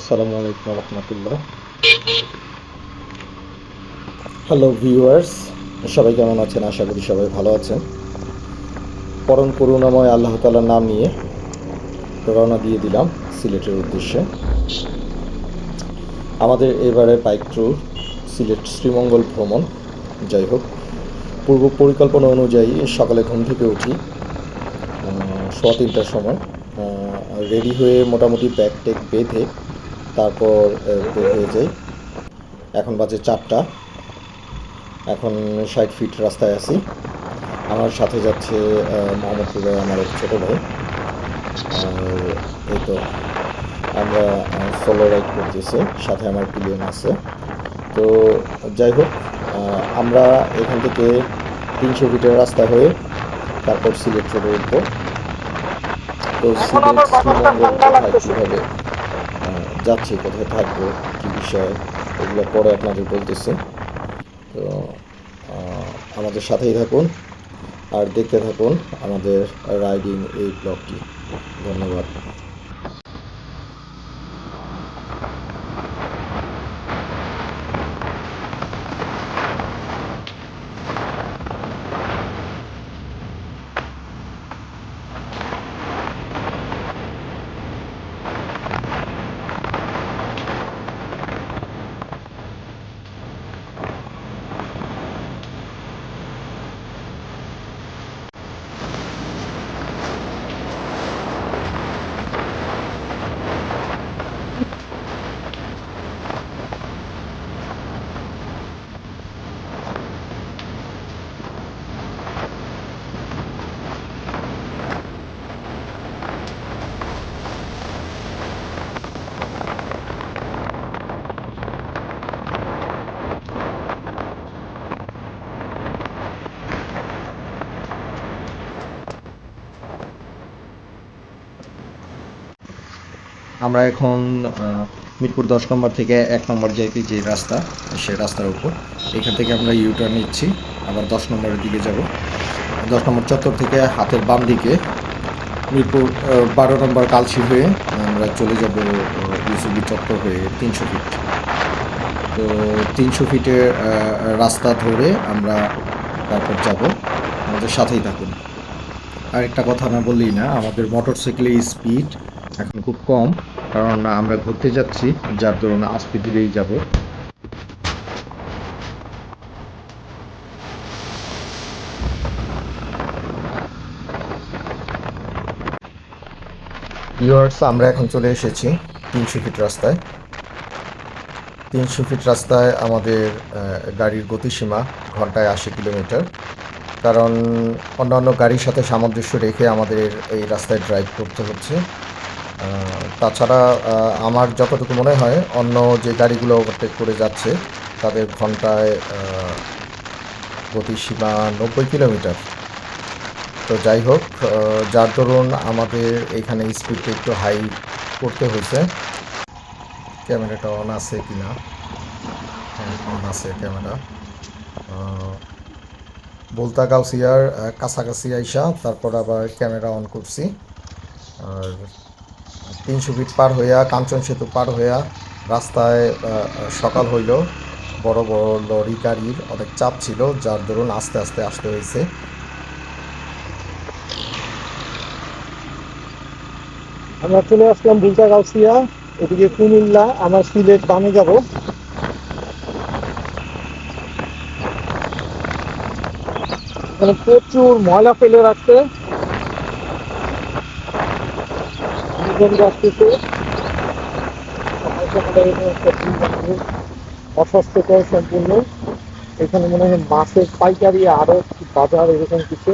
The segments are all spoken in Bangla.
আসসালামু আলাইকুম রহমতুল্লাহ। হ্যালো ভিউয়ার্স সবাই কেমন আছেন? আশা করি সবাই ভালো আছেন। পরম করুণাময় আল্লাহ তালার নাম নিয়ে রওনা দিয়ে দিলাম সিলেটের উদ্দেশ্যে। আমাদের এবারে বাইক ট্যুর সিলেট শ্রীমঙ্গল ভ্রমণ। যাই হোক, পূর্ব পরিকল্পনা অনুযায়ী সকালে ঘুম থেকে উঠি সোয়া তিনটার সময় রেডি হয়ে মোটামুটি ব্যাগ টেক বেঁধে তারপর বের হয়ে যাই এখন বাজে চারটা। এখন ষাট ফিট রাস্তায় আছি। আমার সাথে যাচ্ছে আহ, মোহাম্মদপুরের আমার এক ছোটো ভাই। এই তো আমরা সোলো রাইড করতেছি। সাথে আমার পিলিয়ন আছে। তো যাই হোক আমরা এখান থেকে তিনশো ফিটের রাস্তা হয়ে তারপর সিলেট চলে উঠবো। তো সিলেট শ্রীমঙ্গল কোথায় কীভাবে? আহ, যাচ্ছি, কোথায় থাকব, কী বিষয়ে, এগুলো পরে আপনাদের বলতেছি। তো আমাদের সাথেই থাকুন আর দেখতে থাকুন আমাদের রাইডিং এই ব্লগটি ধন্যবাদ। আমরা এখন মিরপুর দশ নম্বর থেকে এক নম্বর যাইতে যে রাস্তা, সে রাস্তার উপর। এখান থেকে আমরা ইউটার্ন নিচ্ছি, আবার দশ নম্বরের দিকে যাব। দশ নম্বর চত্বর থেকে হাতের বাম দিকে মিরপুর বারো নম্বর কালশি হয়ে আমরা চলে যাব ইউসুবি চত্বর হয়ে তিনশো ফিট তো তিনশো ফিটের রাস্তা ধরে আমরা তারপর যাব। আমাদের সাথেই থাকুন। আরেকটা কথা না বললেই না, আমাদের মোটরসাইকেলের স্পিড এখন খুব কম। কারণ আমরা ঘুরতে যাচ্ছি, যার দরুন আস্তে ধীরেই যাব। ভিউয়ার্স আমরা এখন চলে এসেছি তিনশো ফিট রাস্তায়। তিনশো ফিট রাস্তায় আমাদের গাড়ির গতিসীমা ঘন্টায় আশি কিলোমিটার। কারণ অন্যান্য গাড়ির সাথে সামঞ্জস্য রেখে আমাদের এই রাস্তায় ড্রাইভ করতে হচ্ছে। তাছাড়া আমার যতটুকু মনে হয়, অন্য যে গাড়িগুলো ওভারটেক করে যাচ্ছে, তাদের ঘন্টায় গতিসীমা নব্বই কিলোমিটার। তো যাই হোক যার দরুন আমাদের এখানে স্পিডটা একটু হাই করতে হয়েছে। ক্যামেরাটা অন আছে কি না অন আছে ক্যামেরা। বলতা গাউসিয়ার কাছাকাছি আইসা, তারপর আবার ক্যামেরা অন করছি। আর তিনশো ফিট পার হইয়া, কাঞ্চন সেতু পার হইয়া রাস্তায় সকাল হইল। বড় বড় লরি, গাড়ির অনেক চাপ ছিল, যার দরুন আস্তে আস্তে আসতে হয়েছে। আমরা চলে আসলাম বুলতা গাউসিয়া এদিকে কুমিল্লা, আমার সিলেট বামে যাব। প্রচুর ময়লা ফেলে রাখছে। মানুষজন আসতেছে। অস্বাস্থ্যকর সম্পূর্ণ। এখানে মনে হয় মাছের পাইকারি আরও বাজার এরকম কিছু।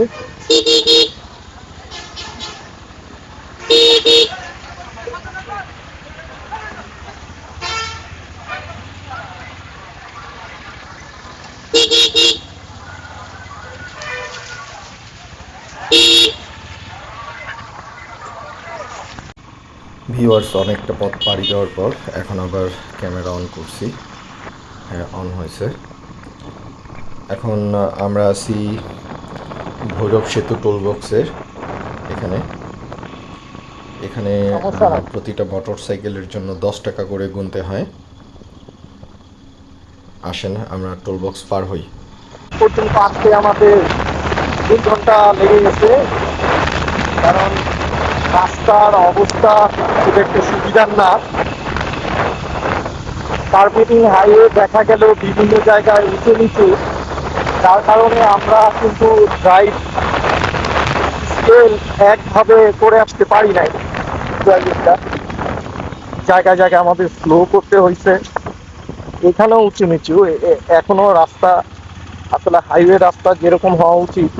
ভিউয়ার্স অনেকটা পথ পাড়ি দেওয়ার পর এখন আবার ক্যামেরা অন করছি। হ্যাঁ অন হয়েছে। এখন আমরা আছি ভৈরব সেতু টোল বক্সের এখানে। এখানে। আহ, প্রতিটা মোটর সাইকেলের জন্য দশ টাকা করে গুনতে হয়। আসেন আমরা টোল বক্স পার হই। পর্যন্ত আসতে আমাদের দু ঘণ্টা লেগে গেছে। কারণ রাস্তার অবস্থা খুব একটা সুবিধার না। কার্পেটিং হাইওয়ে দেখা গেল বিভিন্ন জায়গায় উঁচু নিচু। যার কারণে আমরা কিন্তু ড্রাইভ স্কেল একভাবে করে আসতে পারি নাই। জায়গায় জায়গায় আমাদের স্লো করতে হয়েছে এখানেও উঁচু নিচু। এখনও রাস্তা, আসলে হাইওয়ে রাস্তা যেরকম হওয়া উচিত,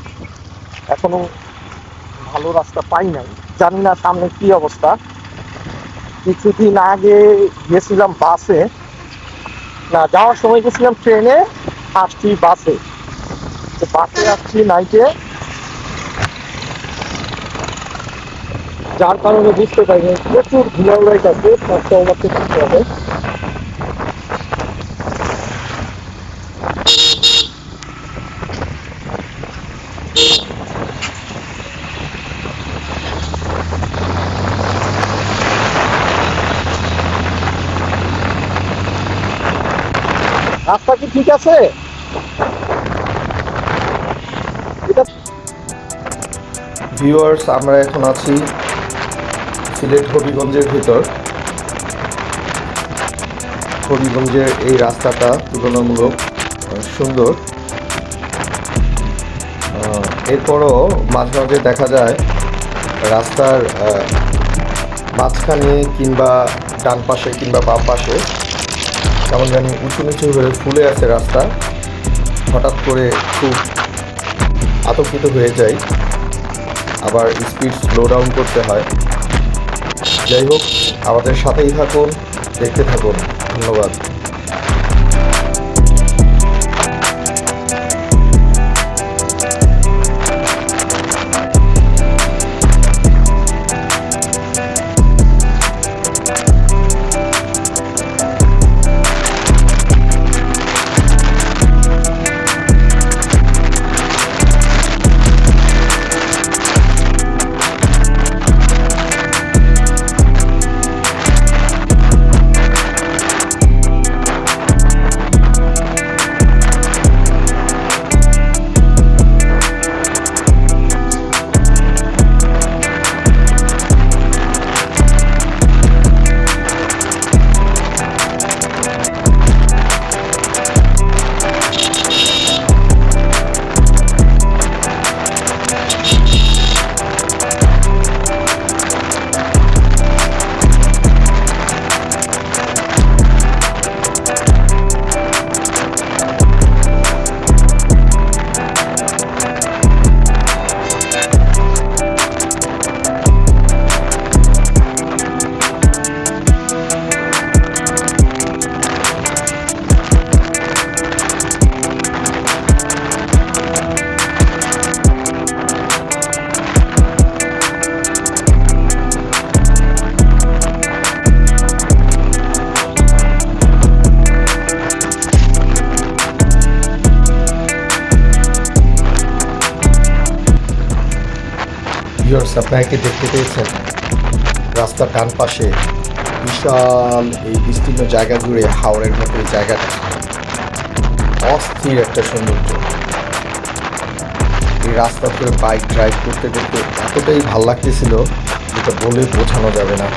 এখনও ভালো রাস্তা পাই নাই। জানি না সামনে কি অবস্থা। কিছুদিন আগে গেছিলাম বাসে। না, যাওয়ার সময় গেছিলাম ট্রেনে, আসছি বাসে। বাসে আসছি নাইটে যার কারণে বুঝতে পারিনি। প্রচুর ধুলাউড়াই আছে কষ্ট অবস্থা হবে। রাস্তা কি ঠিক আছে? ভিউয়ার্স আমরা এখন আছি সিলেট হবিগঞ্জের ভিতর। হবিগঞ্জের এই রাস্তাটা তুলনামূলক সুন্দর। এরপরও মাঝে মাঝে দেখা যায় রাস্তার মাঝখানে কিংবা ডান পাশে কিংবা বাম পাশে কেমন জানি উঁচু নিচু হয়ে ফুলে আছে রাস্তা, হঠাৎ করে খুব আতঙ্কিত হয়ে যাই। আবার স্পিড স্লো ডাউন করতে হয়। যাই হোক, আমাদের সাথেই থাকুন, দেখতে থাকুন। ধন্যবাদ। ভিউয়ার্স আপনারা কি দেখতে পেয়েছেন। রাস্তার ডান পাশে বিশাল এই বিস্তীর্ণ জায়গা জুড়ে হাওড়ের মতো এই জায়গাটা। অস্থির একটা সৌন্দর্য। এই রাস্তা করে বাইক ড্রাইভ করতে করতে এতটাই ভালো লাগতেছিল যেটা বলে বোঝানো যাবে না।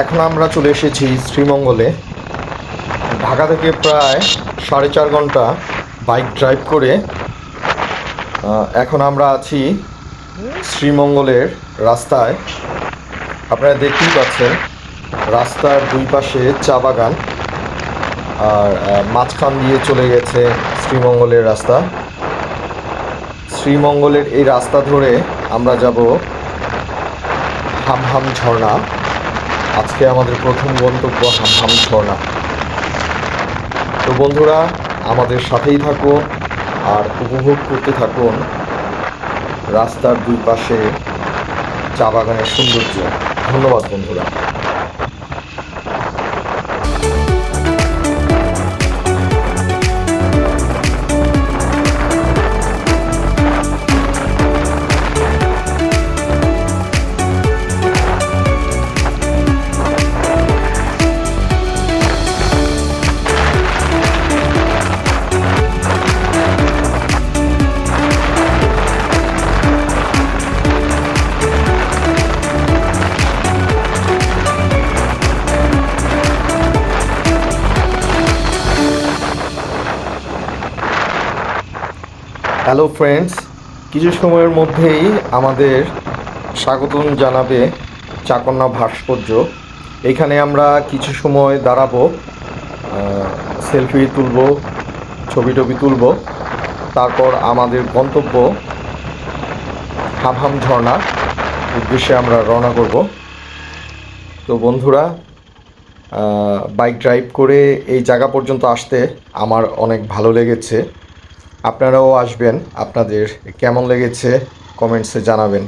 এখন আমরা চলে এসেছি শ্রীমঙ্গলে। ঢাকা থেকে প্রায় সাড়ে চার ঘণ্টা বাইক ড্রাইভ করে এখন আমরা আছি শ্রীমঙ্গলের রাস্তায়। আপনারা দেখতেই পাচ্ছেন, রাস্তার দুই পাশে চা বাগান, আর মাঝখান দিয়ে চলে গেছে শ্রীমঙ্গলের রাস্তা। শ্রীমঙ্গলের এই রাস্তা ধরে আমরা যাব হামহাম ঝর্ণা। আজকে আমাদের প্রথম গন্তব্য হামহাম ঝর্ণা তো বন্ধুরা, আমাদের সাথেই থাকুন আর উপভোগ করতে থাকুন রাস্তার দুই পাশে চা বাগানের সৌন্দর্য। ধন্যবাদ বন্ধুরা। হ্যালো ফ্রেন্ডস কিছু সময়ের মধ্যেই আমাদের স্বাগতম জানাবে চাকন্যা ভাস্কর্য। এখানে আমরা কিছু সময় দাঁড়াবো সেলফি তুলব, ছবি টবি তুলব, তারপর আমাদের গন্তব্য হামহাম ঝর্ণা উদ্দেশ্যে আমরা রওনা করব। তো বন্ধুরা বাইক ড্রাইভ করে এই জায়গা পর্যন্ত আসতে আমার অনেক ভালো লেগেছে। আপনারাও আসবেন আপনাদের কেমন লেগেছে কমেন্টসে জানাবেন।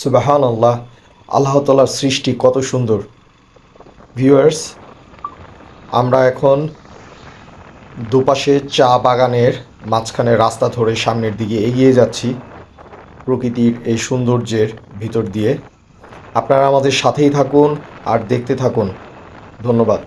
সুবাহান আল্লাহ আল্লাহ তালার সৃষ্টি কত সুন্দর। ভিউয়ার্স আমরা এখন দুপাশে চা বাগানের মাঝখানে রাস্তা ধরে সামনের দিকে এগিয়ে যাচ্ছি প্রকৃতির এই সৌন্দর্যের ভিতর দিয়ে। আপনারা আমাদের সাথেই থাকুন আর দেখতে থাকুন। ধন্যবাদ।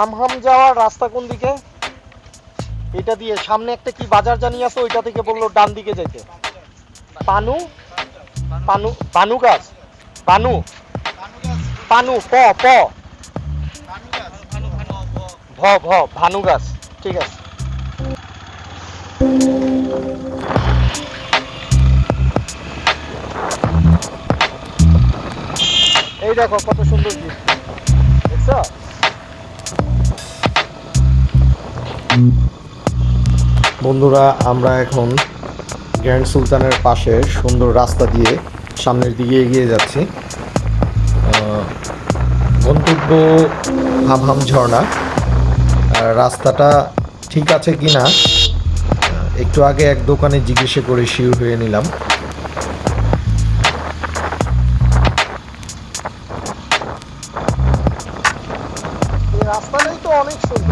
হামহাম যাওয়ার রাস্তা কোন দিকে? এটা দিয়ে সামনে একটা কি বাজার জানি আছে, ওইটা থেকে বলল ডান দিকে যেতে পানু? পানু পানু গাছ। পানু। পানু, প প। ভ ভ, ভানু গাছ। ঠিক আছে। এই দেখো কত সুন্দর দেখছ? বন্ধুরা, আমরা এখন গ্র্যান্ড সুলতানের পাশে সুন্দর রাস্তা দিয়ে সামনের দিকে এগিয়ে যাচ্ছি। গন্তব্য হামহাম ঝর্ণা। রাস্তাটা ঠিক আছে কি না? একটু আগে এক দোকানে জিজ্ঞেসে করে শিওর হয়ে নিলাম। রাস্তাটাই তো অনেক সুন্দর।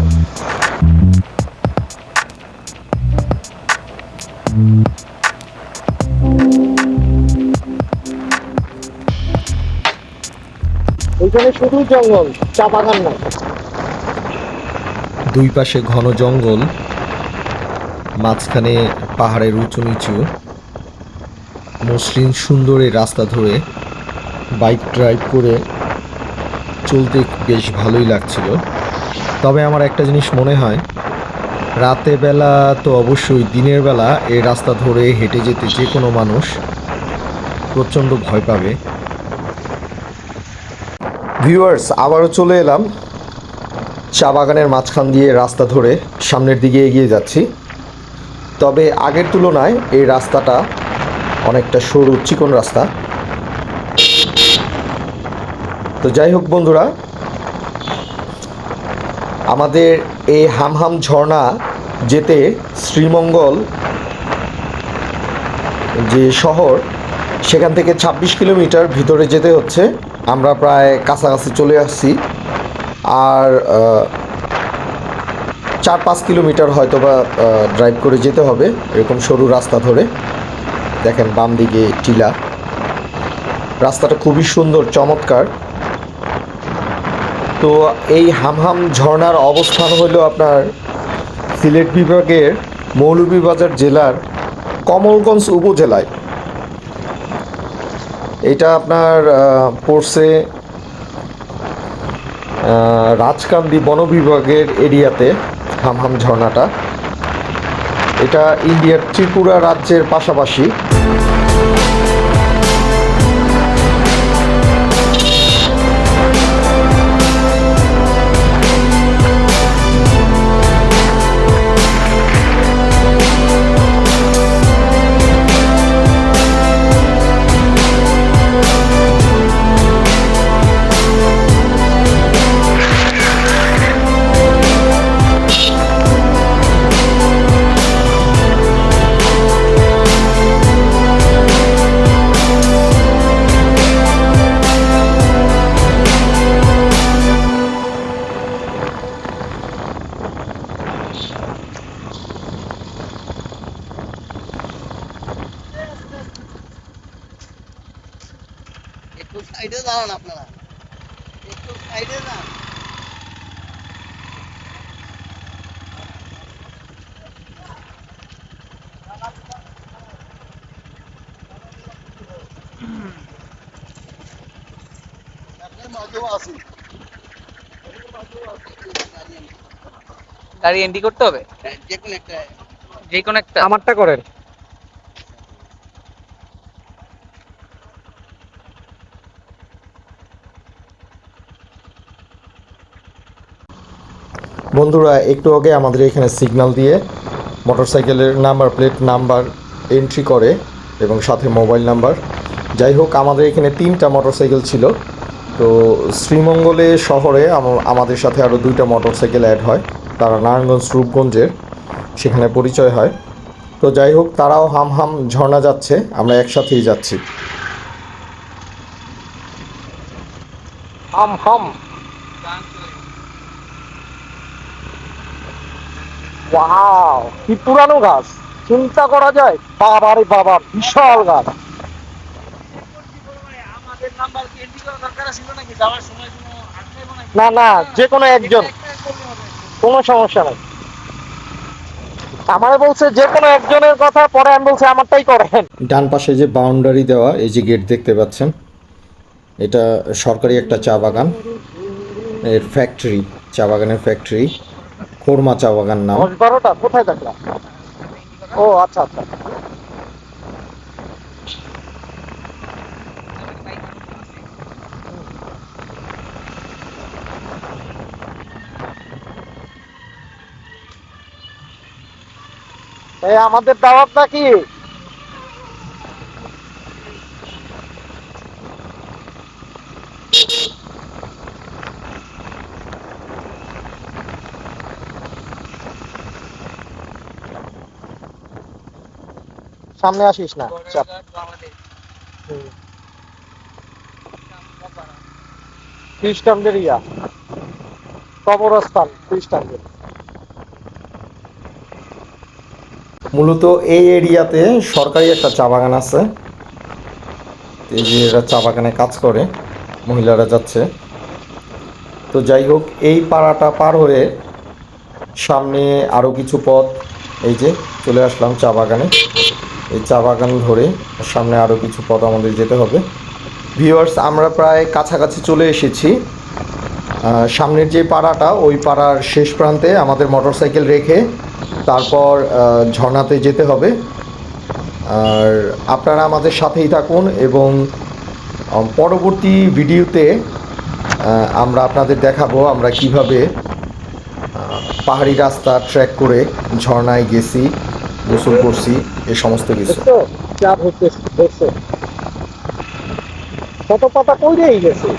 জঙ্গল দুই পাশে ঘন জঙ্গল, মাঝখানে পাহাড়ের উঁচু নিচু মসৃণ সুন্দর এই রাস্তা ধরে বাইক ড্রাইভ করে চলতে বেশ ভালোই লাগছিল। তবে আমার একটা জিনিস মনে হয় রাতে বেলা তো অবশ্যই দিনের বেলা এই রাস্তা ধরে হেঁটে যেতে যে কোনো মানুষ প্রচণ্ড ভয় পাবে। ভিউয়ার্স, আবারও চলে এলাম চা বাগানের মাঝখান দিয়ে রাস্তা ধরে সামনের দিকে এগিয়ে যাচ্ছি। তবে আগের তুলনায় এই রাস্তাটা অনেকটা সরু, চিকন রাস্তা। তো যাই হোক বন্ধুরা আমাদের এই হামহাম ঝর্ণা যেতে শ্রীমঙ্গল যে শহর, সেখান থেকে ২৬ কিলোমিটার ভিতরে যেতে হচ্ছে। আমরা প্রায় কাছাকাছি চলে আসছি। আর চার পাঁচ কিলোমিটার হয়তো বা ড্রাইভ করে যেতে হবে এরকম সরু রাস্তা ধরে। দেখেন বাম দিকে টিলা। রাস্তাটা খুবই সুন্দর, চমৎকার। তো এই হামহাম ঝর্ণার অবস্থান হলো আপনার সিলেট বিভাগের মৌলভীবাজার জেলার কমলগঞ্জ উপজেলায়। এটা আপনার পড়ছে রাজকান্দি বন বিভাগের এরিয়াতে হামহাম ঝর্ণাটা। এটা ইন্ডিয়ার ত্রিপুরা রাজ্যের পাশাপাশি গাড়ি এন্ট্রি করতে হবে? যে কোনো একটা। যে কোনো একটা। আমারটা করেন। বন্ধুরা একটু আগে আমাদের এখানে সিগন্যাল দিয়ে মোটরসাইকেলের নাম্বার প্লেট নাম্বার এন্ট্রি করে এবং সাথে মোবাইল নাম্বার যাই হোক আমাদের এখানে তিনটা মোটরসাইকেল ছিল। তো শ্রীমঙ্গলে শহরে আমাদের সাথে আরও দুইটা মোটরসাইকেল অ্যাড হয়। তারা নারায়ণগঞ্জ রূপগঞ্জের। সেখানে পরিচয় হয়। তো যাই হোক তারাও হাম হাম ঝর্ণা যাচ্ছে। আমরা একসাথেই যাচ্ছি। হাম হাম ওয়াও কি পুরানো গাছ। চিন্তা করা যায়। বাবা রে বাবা বিশাল গাছ। আমাদের নাম্বার না না যে কোনো একজন। কোনো সমস্যা নাই। আমার বলছে যে কোনো একজনের কথা পরে আমি বলছি আমারটাই করেন। ডান পাশে যে বাউন্ডারি দেওয়া এই যে গেট দেখতে পাচ্ছেন এটা সরকারি একটা চা বাগান। এর ফ্যাক্টরি চা বাগানের ফ্যাক্টরি খোরমা চা বাগান নাম। দশ বারোটা কোথায় দেখলাম? ও আচ্ছা আচ্ছা। এই আমাদের দাওয়াত নাকি? সামনে আসিস না চাপ খ্রিস্টানদের ইয়া। কবরস্থান খ্রিস্টানদের। মূলত এই এরিয়াতে সরকারি একটা চা বাগান আছে। এই যে এরা চা বাগানে কাজ করে, মহিলারা যাচ্ছে। তো যাই হোক, এই পাড়াটা পার হয়ে সামনে আরও কিছু পথ, এই যে চলে আসলাম চা বাগানে। এই চা বাগান ধরে সামনে আরও কিছু পথ আমাদের যেতে হবে। ভিউয়ার্স, আমরা প্রায় কাছাকাছি চলে এসেছি। সামনের যে পাড়াটা, ওই পাড়ার শেষ প্রান্তে আমাদের মোটরসাইকেল রেখে তারপর ঝর্ণাতে যেতে হবে। আর আপনারা আমাদের সাথেই থাকুন এবং পরবর্তী ভিডিওতে আমরা আপনাদের দেখাবো আমরা কীভাবে পাহাড়ি রাস্তা ট্র্যাক করে ঝর্ণায় গেছি, গোসল করছি, এ সমস্ত কিছু। কত পাতা কইরেই গেছে